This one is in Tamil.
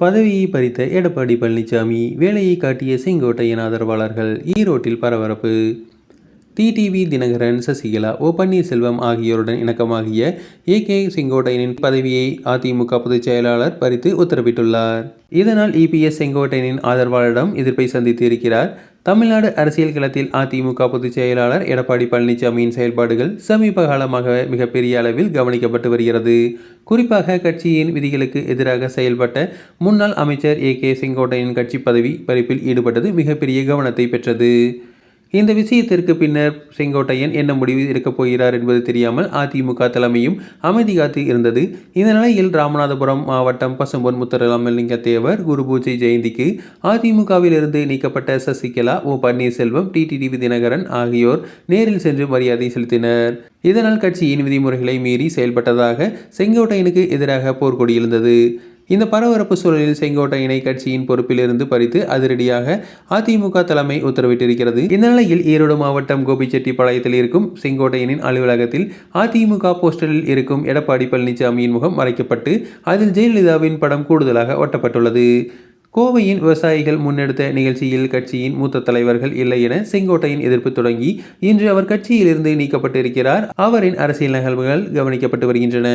பதவியை பறித்த எடப்பாடி பழனிசாமி வேலையை காட்டிய செங்கோட்டையன் ஆதரவாளர்கள் ஈரோட்டில் பரபரப்பு. டிடிவி தினகரன் சசிகலா ஓ பன்னீர்செல்வம் ஆகியோருடன் இணக்கமாகிய ஏ கே செங்கோட்டையனின் பதவியை அதிமுக பொதுச் செயலாளர் பறித்து உத்தரவிட்டுள்ளார். இதனால் இபிஎஸ் செங்கோட்டையனின் ஆதரவாளரிடம் எதிர்ப்பை சந்தித்து இருக்கிறார் தமிழ்நாடு அரசியல் களத்தில் அதிமுக பொதுச் செயலாளர் எடப்பாடி பழனிசாமியின் செயல்பாடுகள் சமீப காலமாக மிகப்பெரிய அளவில் கவனிக்கப்பட்டு வருகிறது. குறிப்பாக கட்சியின் விதிகளுக்கு எதிராக செயல்பட்ட முன்னாள் அமைச்சர் ஏ கே செங்கோட்டையின் கட்சி பதவி பறிப்பில் ஈடுபட்டது மிகப்பெரிய கவனத்தை பெற்றது. இந்த விஷயத்திற்கு பின்னர் செங்கோட்டையன் என்ன முடிவு இருக்கப் போகிறார் என்பது தெரியாமல் அதிமுக தலைமையும் அமைதி காத்து இருந்தது. இந்த நிலையில் ராமநாதபுரம் மாவட்டம் பசும்பொன் முத்துராமலிங்க தேவர் குரு பூஜை ஜெயந்திக்கு அதிமுகவில் இருந்து நீக்கப்பட்ட சசிகலா ஓ பன்னீர்செல்வம் டிடிடிவி தினகரன் ஆகியோர் நேரில் சென்று மரியாதை செலுத்தினர். இதனால் கட்சியின் விதிமுறைகளை மீறி செயல்பட்டதாக செங்கோட்டையனுக்கு எதிராக போர்க்கொடி எழுந்தது. இந்த பரபரப்பு சூழலில் செங்கோட்டையினை கட்சியின் பொறுப்பிலிருந்து பறித்து அதிரடியாக அதிமுக தலைமை உத்தரவிட்டிருக்கிறது. இந்த நிலையில் ஈரோடு மாவட்டம் கோபிச்செட்டிப்பாளையத்தில் இருக்கும் செங்கோட்டையனின் அலுவலகத்தில் அதிமுக போஸ்டரில் இருக்கும் எடப்பாடி பழனிசாமியின் முகம் மறைக்கப்பட்டு அதில் ஜெயலலிதாவின் படம் கூடுதலாக ஒட்டப்பட்டுள்ளது. கோவையின் விவசாயிகள் முன்னெடுத்த நிகழ்ச்சியில் கட்சியின் மூத்த தலைவர்கள் இல்லை என செங்கோட்டையின் எதிர்ப்பு தொடங்கி இன்று அவர் கட்சியிலிருந்து நீக்கப்பட்டிருக்கிறார். அவரின் அரசியல் நிகழ்வுகள் கவனிக்கப்பட்டு வருகின்றன.